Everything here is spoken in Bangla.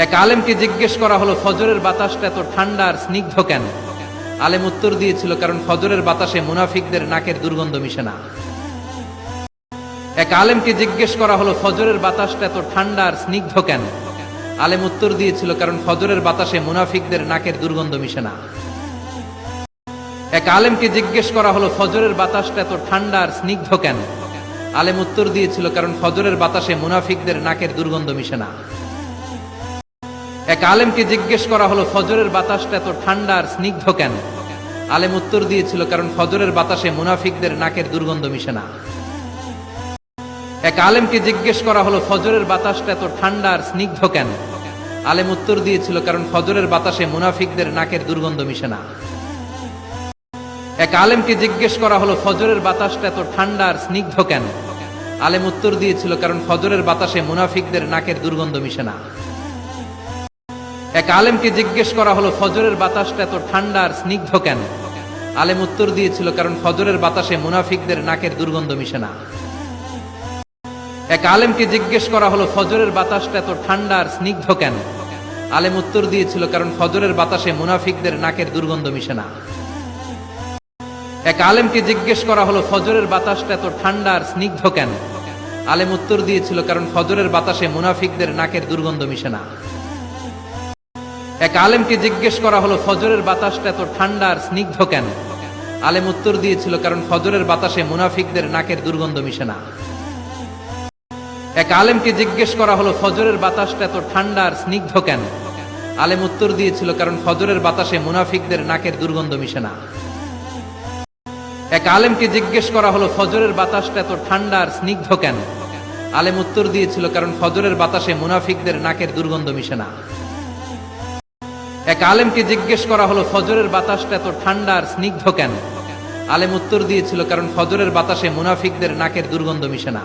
এক আলেমকে জিজ্ঞেস করা হলো, ফজরের বাতাসটা এত ঠান্ডা আর স্নিগ্ধ কেন? আলেম উত্তর দিয়েছিল, কারণ ফজরের বাতাসে মুনাফিকদের নাকের দুর্গন্ধ মিশে না। এক আলেমকে জিজ্ঞেস করা হলো, ফজরের বাতাসটা এত ঠান্ডা আর স্নিগ্ধ কেন? আলেম উত্তর দিয়েছিল, কারণ ফজরের বাতাসে মুনাফিকদের নাকের দুর্গন্ধ মিশে না। এক আলেমকে জিজ্ঞেস করা হলো, ফজরের বাতাসটা এত ঠান্ডা আর স্নিগ্ধ কেন? আলেম উত্তর দিয়েছিল, কারণ ফজরের বাতাসে মুনাফিকদের নাকের দুর্গন্ধ মিশে না। এক আলেমকে জিজ্ঞেস করা হলো, ফজরের বাতাসটা এত ঠান্ডা আর স্নিগ্ধ কেন? আলেম উত্তর দিয়েছিল, কারণ ফজরের বাতাসে মুনাফিকদের নাকের দুর্গন্ধ মিশে না। এক আলেমকে জিজ্ঞেস করা হলো, ফজরের বাতাসটা এত ঠান্ডা আর স্নিগ্ধ কেন? আলেম উত্তর দিয়েছিল, কারণ ফজরের বাতাসে মুনাফিকদের নাকের দুর্গন্ধ মিশে না। এক আলেমকে জিজ্ঞেস করা হলো, ফজরের বাতাসটা এত ঠান্ডা আর স্নিগ্ধ কেন? আলেম উত্তর দিয়েছিল, কারণ ফজরের বাতাসে মুনাফিকদের নাকের দুর্গন্ধ মিশে না। এক আলেমকে জিজ্ঞেস করা হলো, ফজরের বাতাসটা এত ঠান্ডা আর স্নিগ্ধ কেন? আলেম উত্তর দিয়েছিল, কারণ ফজরের বাতাসে মুনাফিকদের নাকের দুর্গন্ধ মিশে না। এক আলেমকে জিজ্ঞেস করা হলো, ফজরের বাতাসটা এত ঠান্ডা আর স্নিগ্ধ কেন? আলেম উত্তর দিয়েছিল, কারণ ফজরের বাতাসে মুনাফিকদের নাকের দুর্গন্ধ মিশে না। এক আলেমকে জিজ্ঞেস করা হলো, ফজরের বাতাসটা এত ঠান্ডা আর স্নিগ্ধ কেন? আলেম উত্তর দিয়েছিল, কারণ ফজরের বাতাসে মুনাফিকদের নাকের দুর্গন্ধ মিশে না। এক আলেমকে জিজ্ঞেস করা হলো, ফজরের বাতাসটা এত ঠান্ডা আর স্নিগ্ধ কেন? আলেম উত্তর দিয়েছিল, কারণ ফজরের বাতাসে মুনাফিকদের নাকের দুর্গন্ধ মিশে না। এক আলেমকে জিজ্ঞেস করা হলো, ফজরের বাতাসটা এত ঠান্ডা আর স্নিগ্ধ কেন? আলেম উত্তর দিয়েছিল, কারণ ফজরের বাতাসে মুনাফিকদের নাকের দুর্গন্ধ মিশে না। এক আলেমকে জিজ্ঞেস করা হলো, ফজরের বাতাসটা এত ঠান্ডা আর স্নিগ্ধ কেন? আলেম উত্তর দিয়েছিল, কারণ ফজরের বাতাসে মুনাফিকদের নাকের দুর্গন্ধ মিশে না। এক আলেমকে জিজ্ঞেস করা হলো, ফজরের বাতাসটা এত ঠান্ডা আর স্নিগ্ধ কেন? আলেম উত্তর দিয়েছিল, কারণ ফজরের বাতাসে মুনাফিকদের নাকের দুর্গন্ধ মিশে না।